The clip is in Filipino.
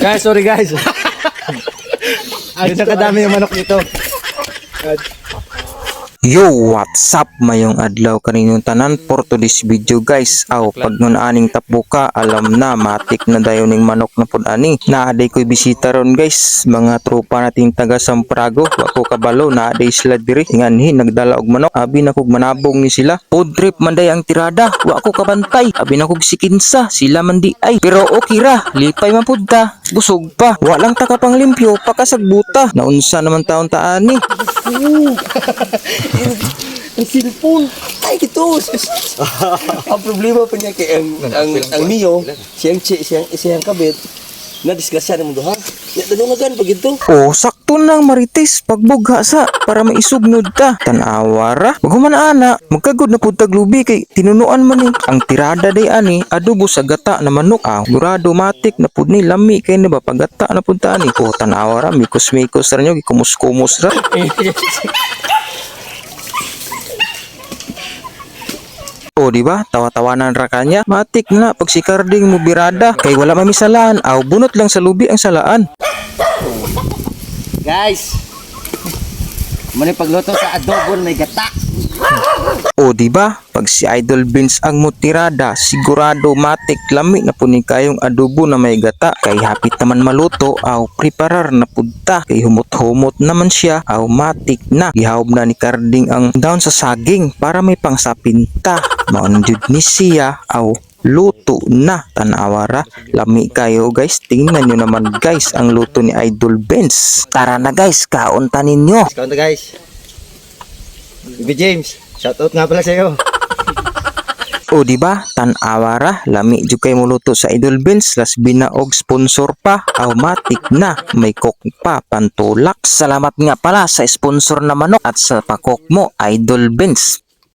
Guys, sorry guys. Ganito kadami yung manok nito. Yo, what's up? Mayong adlaw kaninyong tanan for today's video guys. Aw, pag nun aning tapbuka, alam na, matik na dayo ning manok na pud ani. Naaday ko'y bisita ron guys. Mga tropa nating taga Samprago. Wako kabalo, naaday sila diri. Nganhi, nagdala og manok. Abi na kog manabong ni sila. Food trip man day ang tirada. Wako kabantay. Abi na kog sikinsa. Sila man di ay. Pero okay ra, lipay man pud ta. Busog pa. Walang taka pang limpyo, pakasagbuta. Naunsa naman taon taani. Ang cellphone. Ay, kito. ang problema pa niya kay ang, ang, ang Mio, siyang, siyang, siyang kabit, na disgrasya naman doon ha. Ya, dadungagan pag ito. O, sakto nang marites pagbugha sa para maisugnod ta. Tanawa ra. Maghuman ana, magkagod na pud taglubi kay tinunuan man ni. Ang tirada day ani adobo sa gata na manok. Ah, gurado matik na pud ni lami kay na ba pagata na pud ta ani. O, tanawa ra mikos-mikos ra nyo gikumus-kumus ra. O di ba? Tawa-tawanan ra kanya. Matik na pag si Carding mo birada kay wala mamisalaan aw bunot lang sa lubi ang salaan. Guys, muna pagluto sa adobo na may gata. O di ba? Pag si Idol Vince ang mutirada, sigurado matik lami na puni kayong adobo na may gata kay hapit naman maluto aw preparar na pudta kay humot-humot naman siya aw matik na gihawb na ni Carding ang down sa saging para may pangsapinta jud ni siya aw luto na tanawara lami kayo guys tingnan nyo naman guys ang luto ni Idol Vince tara na guys kaunta ninyo na guys. Bibi James, shoutout nga pala sa'yo. O di ba? Tan-awara, lami jud kay muluto sa Idol Beans, las binaog sponsor pa, automatic na, may cook pa, pantulak. Salamat nga pala sa sponsor na manok at sa pakok mo, Idol Beans.